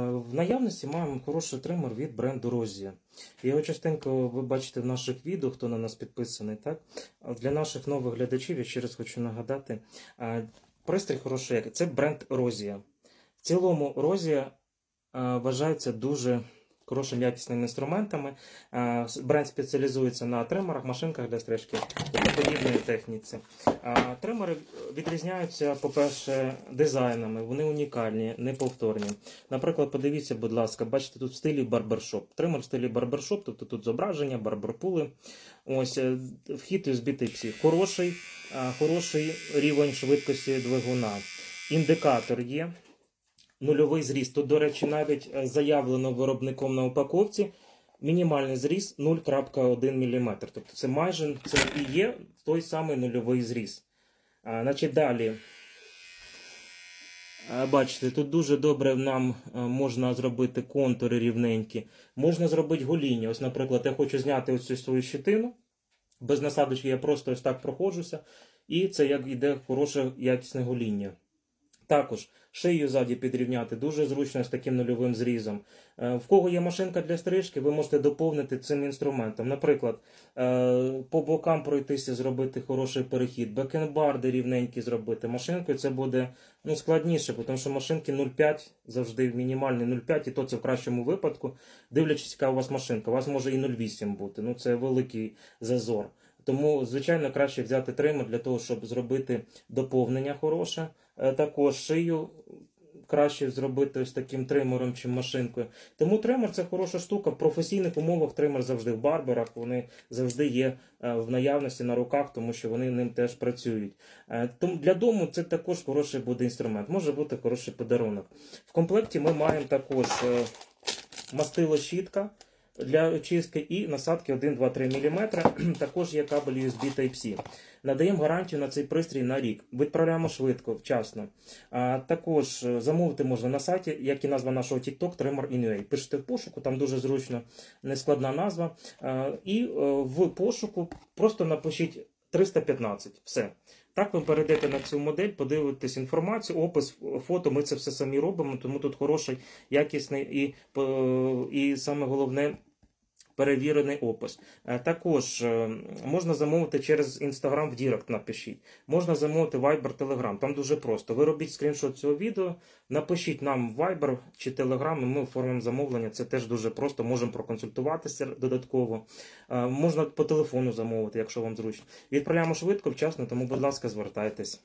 В наявності маємо хороший тример від бренду Розія. Його частенько ви бачите в наших відео, хто на нас підписаний. Так? Для наших нових глядачів я ще раз хочу нагадати. е, Пристрій хороший, це бренд Розія. В цілому Розія е, вважається дуже хорошими якісними інструментами. Е, Бренд спеціалізується на тримерах, машинках для стрижки та подібної техніці. А, Тримери відрізняються, по-перше, дизайнами, вони унікальні, неповторні. Наприклад, подивіться, будь ласка, бачите, тут в стилі барбершоп. Тример в стилі барбершоп, тобто тут зображення, барберпули. Ось е, вхід USB Type-C. Хороший, хороший рівень швидкості двигуна. Індикатор є. Нульовий зріст. Тут, до речі, навіть е, заявлено виробником на упаковці. Мінімальний зріст 0,1 мм. Тобто це майже це і є той самий нульовий зріст. А, значить, далі. Бачите, тут дуже добре нам е, можна зробити контури рівненькі. Можна зробити гоління. Ось, наприклад, я хочу зняти ось цю свою щитину. Без насадочки я просто ось так проходжуся. І це як іде хороше якісне гоління. Також шию ззаді підрівняти дуже зручно з таким нульовим зрізом. Е, В кого є машинка для стрижки, ви можете доповнити цим інструментом. Наприклад, е, по бокам пройтися, зробити хороший перехід, бекенбарди рівненькі зробити. Машинкою це буде ну, складніше, тому що машинки 0,5 завжди мінімальний 0,5, і то це в кращому випадку. Дивлячись, яка у вас машинка, у вас може і 0,8 бути. Ну це великий зазор. Тому, звичайно, краще взяти тример для того, щоб зробити доповнення хороше. Е, Також шию краще зробити ось таким тримером чи машинкою. Тому тример це хороша штука. В професійних умовах тример завжди в барберах, вони завжди є е, в наявності на руках, тому що вони ним теж працюють. Е, Тому для дому це також хороший буде інструмент, може бути хороший подарунок. В комплекті ми маємо також мастило щітка. Для очистки і насадки 1, 2, 3 мм. Також є кабель USB Type-C. Надаємо гарантію на цей пристрій на рік. Відправляємо швидко, вчасно. А, також е, замовити можна на сайті, як і назва нашого TikTok, Tremor Inua. Пишете в пошуку, там дуже зручно, нескладна назва. А, і е, в пошуку просто напишіть 315. Все. Так ви перейдете на цю модель, подивитесь інформацію, опис, фото. Ми це все самі робимо, тому тут хороший, якісний і, е, і саме головне. Перевірений опис. Е, Також е, можна замовити через Instagram в Дірект напишіть. Можна замовити Viber, Telegram. Там дуже просто. Ви робіть скріншот цього відео, напишіть нам Viber чи Telegram, і ми оформимо замовлення. Це теж дуже просто. Можемо проконсультуватися додатково. Е, Можна по телефону замовити, якщо вам зручно. Відправляємо швидко, вчасно, тому, будь ласка, звертайтесь.